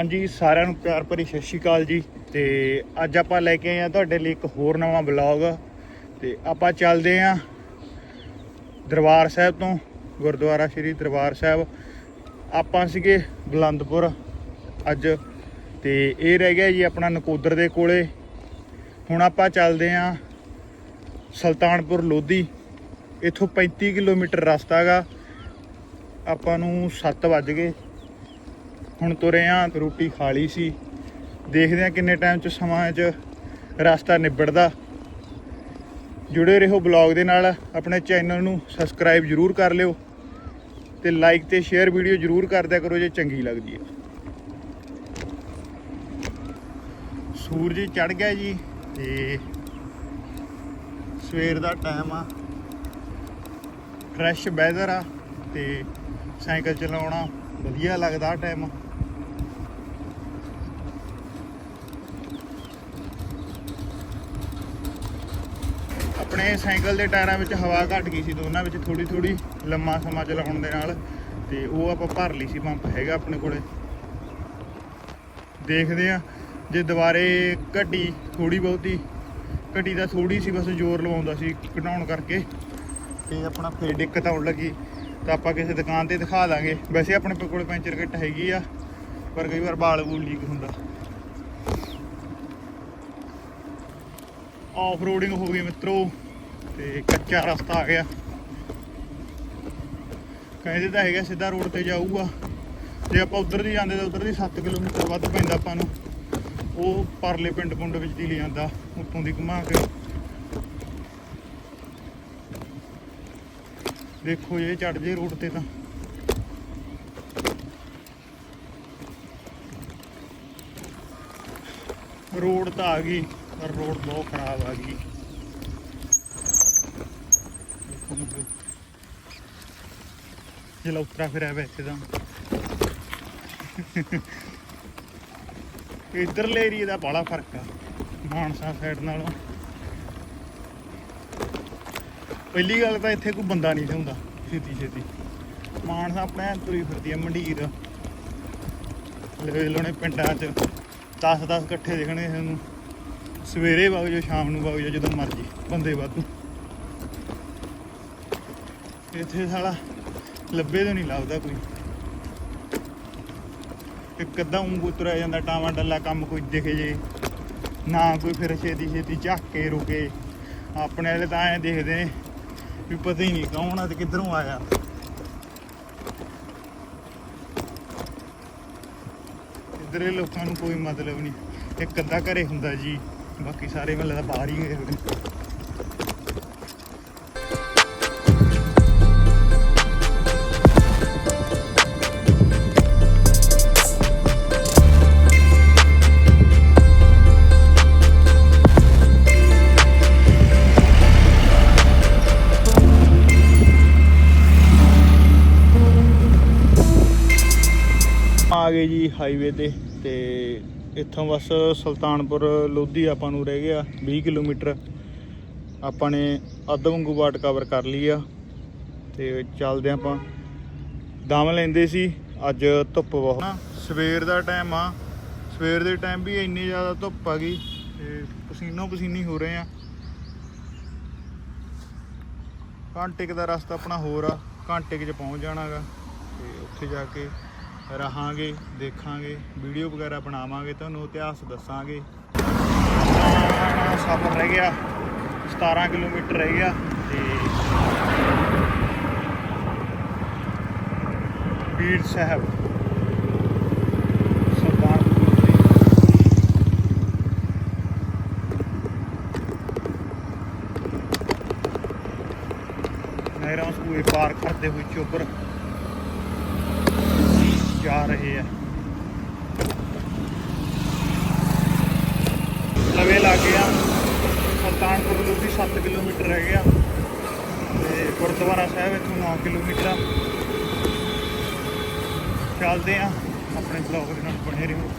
ਹਾਂਜੀ, ਸਾਰਿਆਂ ਨੂੰ ਪਿਆਰ ਭਰੀ ਸਤਿ ਸ਼੍ਰੀ ਅਕਾਲ ਜੀ। ਤੇ ਅੱਜ ਆਪਾਂ ਲੈ ਕੇ ਆਏ ਆ ਤੁਹਾਡੇ ਲਈ ਇੱਕ ਹੋਰ ਨਵਾਂ ਬਲੌਗ ਤੇ ਆਪਾਂ ਚੱਲਦੇ ਆ ਦਰਬਾਰ ਸਾਹਿਬ ਤੋਂ, ਗੁਰਦੁਆਰਾ ਸ਼੍ਰੀ ਦਰਬਾਰ ਸਾਹਿਬ। ਆਪਾਂ ਸੀਗੇ ਬਲੰਦਪੁਰ ਅੱਜ। ਤੇ ਇਹ ਰਹਿ ਗਿਆ ਜੀ ਆਪਣਾ ਨਕੋਦਰ ਦੇ ਕੋਲੇ। ਹੁਣ ਆਪਾਂ ਚੱਲਦੇ ਆ ਸੁਲਤਾਨਪੁਰ ਲੋਧੀ। ਇੱਥੋਂ 35 ਕਿਲੋਮੀਟਰ ਰਸਤਾ ਹੈਗਾ। ਆਪਾਂ ਨੂੰ 7 ਵੱਜ ਗਏ। ਹੁਣ ਤੁਰੇ ਆ, ਰੋਟੀ ਖਾ ਲਈ ਸੀ। ਦੇਖਦੇ ਆ ਕਿੰਨੇ ਟਾਈਮ ਚ ਸਮਾਂ ਚ ਰਸਤਾ ਨਿਬੜਦਾ। ਜੁੜੇ ਰਹੋ ਬਲੌਗ ਦੇ ਨਾਲ, ਆਪਣੇ ਚੈਨਲ ਨੂੰ ਸਬਸਕ੍ਰਾਈਬ ਜਰੂਰ ਕਰ ਲਿਓ ਤੇ ਲਾਈਕ ਤੇ ਸ਼ੇਅਰ ਵੀਡੀਓ ਜਰੂਰ ਕਰਦਿਆ ਕਰੋ ਜੇ ਚੰਗੀ ਲੱਗਦੀ ਹੈ। ਸੂਰਜ ਚੜ ਗਿਆ ਜੀ ਤੇ ਸਵੇਰ ਦਾ ਟਾਈਮ ਆ। ਫਰੈਸ਼ ਵੈਦਰ ਆ ਤੇ ਸਾਈਕਲ ਚਲਾਉਣਾ ਵਧੀਆ ਲੱਗਦਾ ਟਾਈਮ ਆਪਣੇ ਸਾਈਕਲ ਦੇ ਟਾਇਰਾਂ ਵਿੱਚ ਹਵਾ ਘਟ ਗਈ ਸੀ ਦੋਨਾਂ ਵਿੱਚ ਥੋੜੀ ਥੋੜੀ ਲੰਮਾ ਸਮਾਂ ਚਲਾਉਣ ਦੇ ਨਾਲ ਤੇ ਉਹ ਆਪਾਂ ਭਰ ਲਈ ਸੀ ਪੰਪ ਹੈਗਾ ਆਪਣੇ ਕੋਲੇ। ਦੇਖਦੇ ਆ ਜੇ ਦੁਬਾਰੇ ਘਟੀ ਥੋੜੀ ਬਹੁਤੀ, ਘਟੀ ਤਾਂ ਥੋੜੀ ਸੀ, ਬਸ ਜ਼ੋਰ ਲਵਾਉਂਦਾ ਸੀ ਘਟਾਉਣ ਕਰਕੇ ਤੇ ਆਪਣਾ ਫੇਰ ਦਿੱਕਤ ਆਉਣ ਲੱਗੀ। ਤਾਂ ਆਪਾਂ ਕਿਸੇ ਦੁਕਾਨ ਤੇ ਦਿਖਾ ਦਾਂਗੇ। ਵੈਸੇ ਆਪਣੇ ਕੋਲ ਪੈਂਚਰ ਕਿੱਟ ਹੈਗੀ ਆ, ਪਰ ਕਈ ਵਾਰ ਬਾਲ ਬੂਲ ਲੀਕ ਹੁੰਦਾ। ਆਫ ਰੋਡਿੰਗ ਹੋ ਗਈ ਮਿੱਤਰੋ। ਤੇ ਕੱਚਾ ਰਸਤਾ ਆ ਗਿਆ। ਕਹਿੰਦੇ ਤਾਂ ਹੈਗਾ ਸਿੱਧਾ ਰੋਡ ਤੇ ਜਾਊਗਾ। ਜੇ ਆਪਾਂ ਉਧਰ ਦੀ ਜਾਂਦੇ ਤਾਂ ਉਧਰ ਦੀ 7 ਕਿਲੋਮੀਟਰ ਵੱਧ ਪੈਂਦਾ ਆਪਾਂ ਨੂੰ। ਉਹ ਪਰਲੇ ਪਿੰਡ ਪੁੰਡ ਵਿੱਚ ਦੀ ਲੈ ਜਾਂਦਾ ਉੱਤੋਂ ਦੀ ਘੁਮਾ ਕੇ। ਦੇਖੋ ਇਹ ਚੜ ਜੇ ਰੋਡ ਤੇ ਤਾਂ। ਰੋਡ ਤਾਂ ਆ ਗਈ, ਪਰ ਰੋਡ ਬਹੁਤ ਖਰਾਬ ਆ ਗਈ ਦੇਖੋ ਮਿੱਤਰੋ। ਜੇ ਉਤਰਾ ਫਿਰਿਆ ਵੈਸੇ ਤਾਂ। ਇਧਰਲੇ ਏਰੀਏ ਦਾ ਬੜਾ ਫ਼ਰਕ ਆ, ਮਾਨਸਾ ਸਾਈਡ ਨਾਲੋਂ। ਪਹਿਲੀ ਗੱਲ ਤਾਂ ਇੱਥੇ ਕੋਈ ਬੰਦਾ ਨਹੀਂ ਸੀ ਹੁੰਦਾ, ਛੇਤੀ ਛੇਤੀ। ਮਾਨਸਾ ਆਪਣੇ ਐਂ ਤੁਰੀ ਫਿਰਦੀ ਆ ਮੰਡੀਰ। ਲੈ ਲੋਣੇ ਪਿੰਡਾਂ 'ਚ 10 10 ਇਕੱਠੇ ਦੇਖਣੇ ਸਾਨੂੰ ਸਵੇਰੇ ਵਗ ਜਾਓ, ਸ਼ਾਮ ਨੂੰ ਵਗ ਜਾਓ, ਜਦੋਂ ਮਰਜ਼ੀ, ਬੰਦੇ ਵਾਧੂ। ਇੱਥੇ ਸਾਲਾ ਲੱਭੇ ਤੋਂ ਨਹੀਂ ਲੱਭਦਾ ਕੋਈ। ਇੱਕ ਅੱਧਾ ਉਂਗ ਤੁਰਿਆ ਜਾਂਦਾ, ਟਾਵਾਂ ਡੱਲਾ ਕੰਮ ਕੋਈ ਦਿਖੇ ਜੇ। ਨਾ ਕੋਈ ਫਿਰ ਛੇਤੀ ਛੇਤੀ ਝੱਕ ਕੇ ਰੁਕੇ। ਆਪਣੇ ਵਾਲੇ ਤਾਂ ਐਂ ਦੇਖਦੇ ਨੇ ਵੀ ਪਤਾ ਹੀ ਨਹੀਂ ਕੌਣ ਆ ਤੇ ਕਿੱਧਰੋਂ ਆਇਆ। ਇੱਧਰੇ ਲੋਕਾਂ ਨੂੰ ਕੋਈ ਮਤਲਬ ਨਹੀਂ। ਇੱਕ ਅੱਧਾ ਘਰੇ ਹੁੰਦਾ ਜੀ, ਬਾਕੀ ਸਾਰੇ ਮਹੱਲੇ ਦਾ ਬਾਹਰ ਹੀ ਗਏ ਹੋਏ ਨੇ। ਆ ਗਏ ਜੀ ਹਾਈਵੇ ਤੇ ਤੇ ਇੱਥੋਂ ਬਸ ਸੁਲਤਾਨਪੁਰ ਲੋਧੀ ਆਪਾਂ ਨੂੰ ਰਹਿ ਗਿਆ 20 ਕਿਲੋਮੀਟਰ। ਆਪਾਂ ਨੇ ਅੱਧ ਵਾਂਗੂ ਬਾਟ ਕਵਰ ਕਰ ਲਈ ਆ ਤੇ ਚੱਲਦੇ ਆਪਾਂ। ਦਮ ਲੈਂਦੇ ਸੀ, ਅੱਜ ਧੁੱਪ ਬਹੁਤ ਨਾ ਸਵੇਰ ਦਾ ਟਾਈਮ ਆ। ਸਵੇਰ ਦੇ ਟਾਈਮ ਵੀ ਇੰਨੀ ਜ਼ਿਆਦਾ ਧੁੱਪ ਆ ਗਈ ਤੇ ਪਸੀਨੋ ਪਸੀਨੀ ਹੋ ਰਹੇ ਆ। ਘੰਟੇ ਦਾ ਰਸਤਾ ਆਪਣਾ ਹੋਰ ਆ, ਘੰਟੇ ਕੁ ਚ ਪਹੁੰਚ ਜਾਣਾਗਾ ਤੇ ਉੱਥੇ ਜਾ ਕੇ ਰਹਾਂਗੇ, ਦੇਖਾਂਗੇ, ਵੀਡੀਓ ਵਗੈਰਾ ਬਣਾਵਾਂਗੇ ਤੁਹਾਨੂੰ ਇਤਿਹਾਸ ਦੱਸਾਂਗੇ ਸਫ਼ਰ ਰਹਿ ਗਿਆ 17 ਕਿਲੋਮੀਟਰ ਰਹਿ ਗਿਆ ਤੇ ਪੀਰ ਸਾਹਿਬ ਸੁਲਤਾਨਪੁਰ ਲੋਧੀ। ਨਹਿਰਾਂ ਸੂਏ ਪਾਰ ਕਰਦੇ ਹੋਏ ਚੋਬਰ ਜਾ ਰਹੇ ਆ। ਲਵੇ ਲੱਗ ਗਿਆ ਸੁਲਤਾਨਪੁਰ ਲੋਧੀ 7 ਕਿਲੋਮੀਟਰ ਰਹਿ ਗਿਆ। ਤੇ ਗੁਰਦੁਆਰਾ ਸਾਹਿਬ ਇੱਥੋਂ 9 ਕਿਲੋਮੀਟਰ ਆ। ਚੱਲਦੇ ਆ। ਆਪਣੇ ਬਲੌਗ ਦੇ ਨਾਲ ਬਣੇ ਰਹੋ।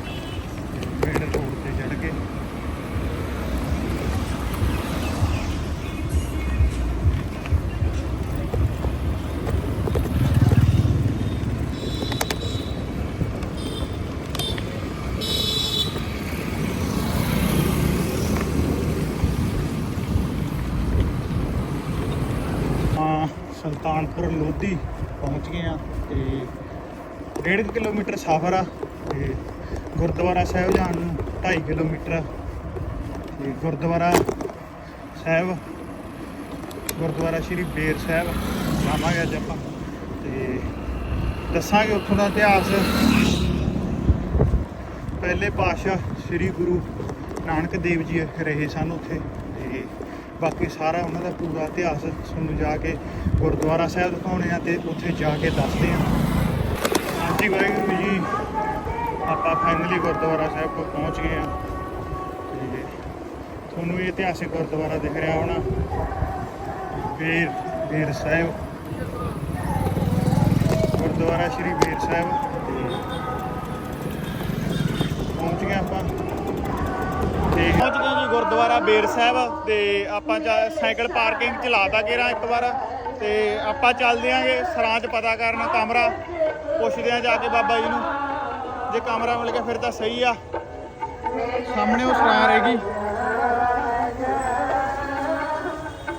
ਮੇਨ ਰੋਡ ਤੇ ਚੜ ਕੇ। ਸੁਲਤਾਨਪੁਰ ਲੋਧੀ ਪਹੁੰਚ ਗਏ ਆ ਤੇ 1.5 ਕਿਲੋਮੀਟਰ ਸਫ਼ਰ ਆ ਤੇ ਗੁਰਦੁਆਰਾ ਸਾਹਿਬ ਜਾਣ ਨੂੰ 2.5 ਕਿਲੋਮੀਟਰ ਆ ਤੇ ਗੁਰਦੁਆਰਾ ਸਾਹਿਬ, ਗੁਰਦੁਆਰਾ ਸ਼੍ਰੀ ਬੇਰ ਸਾਹਿਬ ਜਾਵਾਂਗੇ ਅੱਜ ਆਪਾਂ ਤੇ ਦੱਸਾਂਗੇ ਉੱਥੋਂ ਦਾ ਇਤਿਹਾਸ। ਪਹਿਲੇ ਪਾਤਸ਼ਾਹ ਸ੍ਰੀ ਗੁਰੂ ਨਾਨਕ ਦੇਵ ਜੀ ਰਹੇ ਸਨ ਉੱਥੇ। ਬਾਕੀ ਸਾਰਾ ਉਹਨਾਂ ਦਾ ਪੂਰਾ ਇਤਿਹਾਸ ਤੁਹਾਨੂੰ ਜਾ ਕੇ ਗੁਰਦੁਆਰਾ ਸਾਹਿਬ ਦਿਖਾਉਣੇ ਆ ਤੇ ਉੱਥੇ ਜਾ ਕੇ ਦੱਸਦੇ ਆ। ਹਾਂਜੀ ਵਾਹਿਗੁਰੂ ਜੀ, ਆਪਾਂ ਫਾਈਨਲੀ ਗੁਰਦੁਆਰਾ ਸਾਹਿਬ ਕੋਲ ਪਹੁੰਚ ਗਏ ਆ। ਤੇ ਤੁਹਾਨੂੰ ਇਹ ਇਤਿਹਾਸਿਕ ਗੁਰਦੁਆਰਾ ਦਿਖ ਰਿਹਾ ਹੋਣਾ। ਵੀਰ ਬੇਰ ਸਾਹਿਬ। ਗੁਰਦੁਆਰਾ ਸ਼੍ਰੀ ਵੀਰ ਸਾਹਿਬ। ਤੇ ਪਹੁੰਚ ਗਏ ਆਪਾਂ। ਤੇ ਪਹੁੰਚ ਗਏ ਜੀ ਗੁਰਦੁਆਰਾ ਬੇਰ ਸਾਹਿਬ ਤੇ ਆਪਾਂ ਜਾ- ਸਾਈਕਲ ਪਾਰਕਿੰਗ ਚ ਲਾਤਾ ਗੇਰਾ ਇੱਕ ਵਾਰ ਤੇ ਆਪਾਂ ਚੱਲਦੇ ਆਂਗੇ ਸਰਾਂ ਚ ਪਤਾ ਕਰਨ ਕਮਰਾ, ਪੁੱਛਦੇ ਆਂ ਜਾ ਕੇ ਬਾਬਾ ਜੀ ਨੂੰ, ਜੇ ਕਮਰਾ ਮਿਲ ਗਿਆ ਫਿਰ ਤਾਂ ਸਹੀ ਆ। ਸਾਹਮਣੇ ਉਹ ਸਰਾਂ ਰਹੇਗੀ।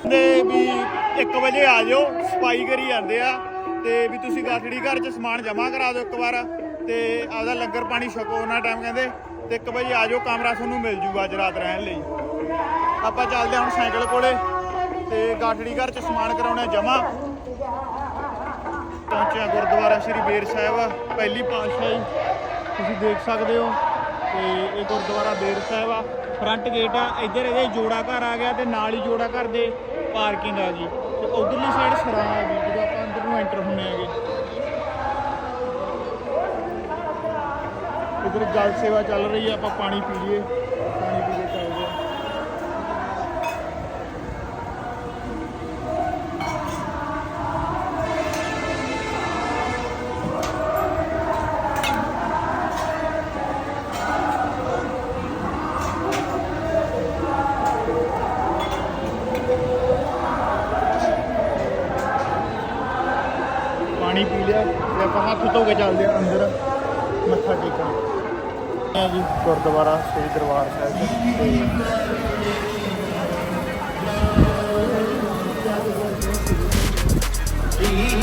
ਦੇ ਵੀ 1 ਵਜੇ ਆ ਜਾਓ ਸਫ਼ਾਈ ਕਰੀ ਜਾਂਦੇ ਆ ਤੇ ਵੀ ਤੁਸੀਂ ਗਾਠੜੀ ਘਰ ਚ ਸਮਾਨ ਜਮ੍ਹਾਂ ਕਰਾ ਦਿਓ ਇੱਕ ਵਾਰ ਤੇ ਆਪਦਾ ਲੰਗਰ ਪਾਣੀ ਛਕੋ ਉਹਨਾਂ ਟਾਈਮ ਕਹਿੰਦੇ। ਤੇ 1 ਵਜੇ ਆ ਜਾਓ ਕਮਰਾ ਤੁਹਾਨੂੰ ਮਿਲ ਜੂਗਾ ਅੱਜ ਰਾਤ ਰਹਿਣ ਲਈ। ਆਪਾਂ ਚੱਲਦੇ ਹਾਂ ਹੁਣ ਸਾਈਕਲ ਕੋਲੇ ਤੇ ਗਾਠੜੀ ਘਰ ਚ ਸਮਾਨ ਕਰਾਉਣਾ ਜਮ੍ਹਾਂ ਪਹੁੰਚਿਆ ਗੁਰਦੁਆਰਾ ਸ਼੍ਰੀ ਬੇਰ ਸਾਹਿਬ, ਪਹਿਲੀ ਪਾਤਸ਼ਾਹੀ। ਤੁਸੀਂ ਦੇਖ ਸਕਦੇ ਹੋ ਤੇ ਇਹ ਗੁਰਦੁਆਰਾ ਬੇਰ ਸਾਹਿਬ ਆ। ਫਰੰਟ ਗੇਟ ਆ, ਇੱਧਰ ਇਹਦੇ ਜੋੜਾ ਘਰ ਆ ਗਿਆ ਤੇ ਨਾਲ ਹੀ ਜੋੜਾ ਘਰ ਦੇ ਪਾਰਕਿੰਗ ਆ ਜੀ। ਤੇ ਉਧਰਲੀ ਸਾਈਡ ਸਰਾਂ ਆ ਗਈ ਜਦੋਂ ਆਪਾਂ ਅੰਦਰ ਨੂੰ ਐਂਟਰ ਹੁੰਨੇ ਆਗੇ ਇਧਰ ਜਲ ਸੇਵਾ ਚੱਲ ਰਹੀ ਆ ਆਪਾਂ ਪਾਣੀ ਪੀ ਲਈਏ ਪਾਣੀ ਪੀ ਕੇ ਚੱਲਦੇ ਆ ਪਾਣੀ ਪੀ ਲਿਆ ਤੇ ਆਪਾਂ ਹੱਥ ਧੋ ਕੇ ਚੱਲਦੇ ਆ ਅੰਦਰ ਮੱਥਾ ਟੇਕਣ। ਆ ਜੀ ਗੁਰਦੁਆਰਾ ਸ੍ਰੀ ਦਰਬਾਰ ਸਾਹਿਬ ਜੀ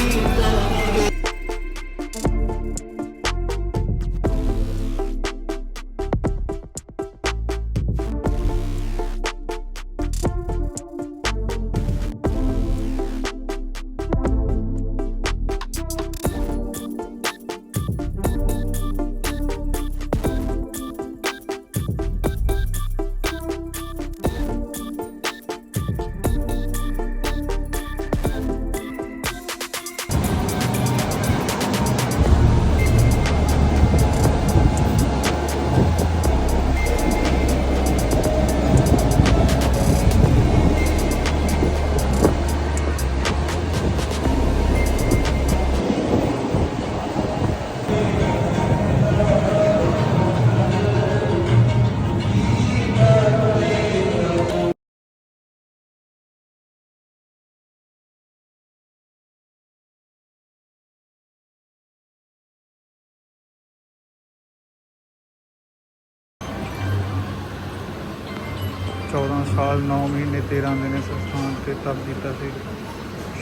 14 ਸਾਲ, ਨੌ ਮਹੀਨੇ 13 ਦਿਨ ਇਸ ਸਥਾਨ ਤੇ ਤਪ ਦਿੱਤਾ ਸੀ।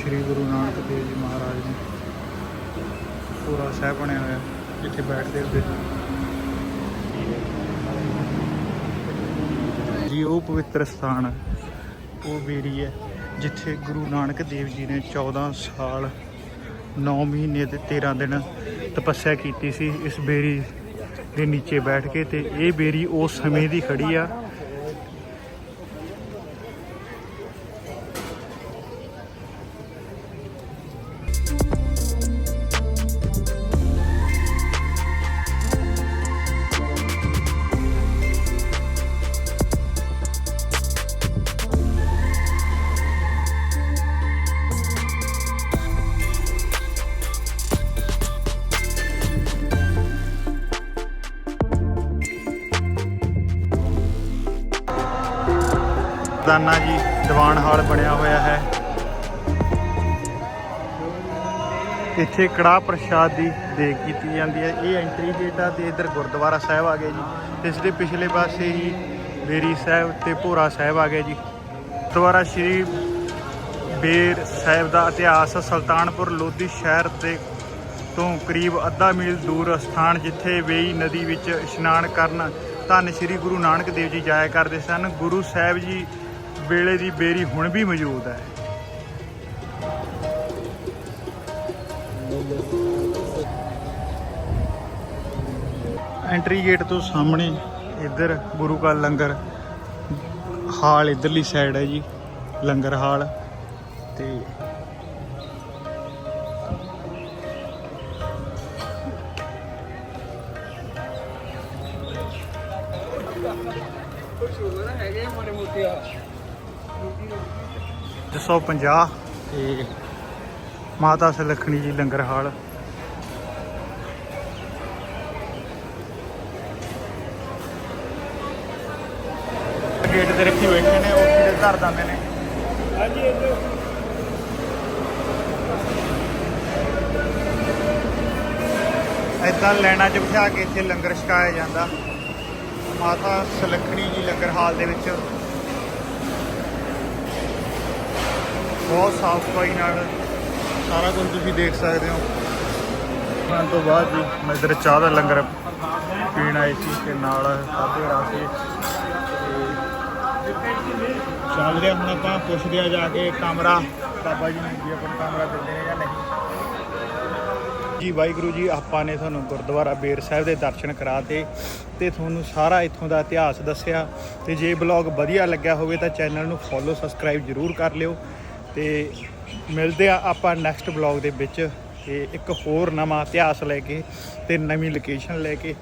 ਸ੍ਰੀ ਗੁਰੂ ਨਾਨਕ ਦੇਵ ਜੀ ਮਹਾਰਾਜ ਨੇ। ਪੂਰਾ ਸਾਹਿਬ ਬਣਿਆ ਹੋਇਆ, ਜਿੱਥੇ ਬੈਠਦੇ ਹੁੰਦੇ ਸੀ। ਜੀ, ਉਹ ਪਵਿੱਤਰ ਸਥਾਨ, ਉਹ ਬੇਰੀ ਹੈ, ਜਿੱਥੇ ਗੁਰੂ ਨਾਨਕ ਦੇਵ ਜੀ ਨੇ 14 ਸਾਲ 9 ਮਹੀਨੇ ਤੇ 13 ਦਿਨ ਤਪੱਸਿਆ ਕੀਤੀ ਸੀ। ਇਸ ਬੇਰੀ ਦੇ ਨੀਚੇ ਬੈਠ ਕੇ ਤੇ ਇਹ ਬੇਰੀ ਉਸ ਸਮੇਂ ਦੀ ਖੜੀ ਆ ਦਾਨਾ ਜੀ ਦੀਵਾਨ ਹਾਲ ਬਣਿਆ ਹੋਇਆ ਹੈ। ਇੱਥੇ ਕੜਾਹ ਪ੍ਰਸ਼ਾਦ ਦੀ ਦੇਗ ਕੀਤੀ ਜਾਂਦੀ ਹੈ। ਇਹ ਐਂਟਰੀ ਗੇਟ ਆ ਤੇ ਇਧਰ ਗੁਰਦੁਆਰਾ ਸਾਹਿਬ ਆ ਗਿਆ ਜੀ। ਤੇ ਇਸ ਦੇ ਪਿਛਲੇ ਪਾਸੇ ਹੀ ਬੇਰੀ ਸਾਹਿਬ ਤੇ ਭੋਰਾ ਸਾਹਿਬ ਆ ਗਿਆ ਜੀ। ਗੁਰਦੁਆਰਾ ਸ਼੍ਰੀ ਬੇਰ ਸਾਹਿਬ ਦਾ ਇਤਿਹਾਸ ਸੁਲਤਾਨਪੁਰ ਲੋਧੀ ਸ਼ਹਿਰ ਦੇ ਤੋਂ ਕਰੀਬ ਅੱਧਾ ਮੀਲ ਦੂਰ ਸਥਾਨ, ਜਿੱਥੇ ਵੇਈ ਨਦੀ ਵਿੱਚ ਇਸ਼ਨਾਨ ਕਰਨ ਧੰਨ ਸ੍ਰੀ ਗੁਰੂ ਨਾਨਕ ਦੇਵ ਜੀ ਜਾਇਆ ਕਰਦੇ ਸਨ। ਗੁਰੂ ਸਾਹਿਬ ਜੀ ਵੇਲੇ ਦੀ ਬੇਰੀ ਹੁਣ ਵੀ ਮੌਜੂਦ ਹੈ। ਐਂਟਰੀ ਗੇਟ ਤੋਂ ਸਾਹਮਣੇ ਇੱਧਰ ਗੁਰੂ ਕਾ ਲੰਗਰ ਹਾਲ ਇਧਰਲੀ ਸਾਈਡ ਹੈ ਜੀ, ਲੰਗਰ ਹਾਲ ਤੇ 150 ਤੇ ਮਾਤਾ ਸਲਖਣੀ ਜੀ ਲੰਗਰ ਹਾਲ। ਗੇਟ ਤੇ ਰੱਖੀ ਬੈਠੇ ਨੇ ਉਹ ਕਿਹਦੇ ਧਰ ਦਿੰਦੇ ਨੇ ਹਾਂਜੀ ਇੱਧਰ। ਏਦਾਂ ਲੈਣਾ 'ਚ ਬਿਠਾ ਕੇ ਇੱਥੇ ਲੰਗਰ ਛਕਾਇਆ ਜਾਂਦਾ। ਮਾਤਾ ਸਲਖਣੀ ਜੀ ਲੰਗਰ ਹਾਲ ਦੇ ਵਿੱਚ। ਬਹੁਤ ਸਾਫ਼ ਸਫ਼ਾਈ ਨਾਲ ਸਾਰਾ ਕੁਝ ਤੁਸੀਂ ਦੇਖ ਸਕਦੇ ਹੋ। ਖਾਣ ਤੋਂ ਬਾਅਦ ਜੀ ਮੈਂ ਇੱਧਰ ਚਾਹ ਦਾ ਲੰਗਰ ਪੀਣ ਆਏ ਸੀ ਤੇ ਨਾਲ ਸਾਦੇ ਰਾਸੀ ਚੱਲਦੇ ਹਾਂ ਹੁਣ ਆਪਾਂ, ਪੁੱਛਦੇ ਆ ਜਾ ਕੇ ਕਮਰਾ। ਬਾਬਾ ਜੀ ਨੂੰ ਵੀ ਆਪਾਂ ਕਮਰਾ ਦਿੰਦੇ ਨੇ ਜਾਂ ਨਹੀਂ? ਜੀ ਵਾਹਿਗੁਰੂ ਜੀ, ਆਪਾਂ ਨੇ ਤੁਹਾਨੂੰ ਗੁਰਦੁਆਰਾ ਬੇਰ ਸਾਹਿਬ ਦੇ ਦਰਸ਼ਨ ਕਰਾਤੇ ਤੇ ਤੁਹਾਨੂੰ ਸਾਰਾ ਇੱਥੋਂ ਦਾ ਇਤਿਹਾਸ ਦੱਸਿਆ। ਤੇ ਜੇ ਬਲੌਗ ਵਧੀਆ ਲੱਗਿਆ ਹੋਵੇ ਤਾਂ ਚੈਨਲ ਨੂੰ ਫੋਲੋ ਸਬਸਕ੍ਰਾਈਬ ਜਰੂਰ ਕਰ ਲਿਓ। ਤੇ ਮਿਲਦੇ ਆ ਆਪਾਂ ਨੈਕਸਟ ਬਲੌਗ ਦੇ ਵਿੱਚ ਤੇ ਇੱਕ ਹੋਰ ਨਵਾਂ ਇਤਿਹਾਸ ਲੈ ਕੇ ਤੇ ਨਵੀਂ ਲੋਕੇਸ਼ਨ ਲੈ ਕੇ।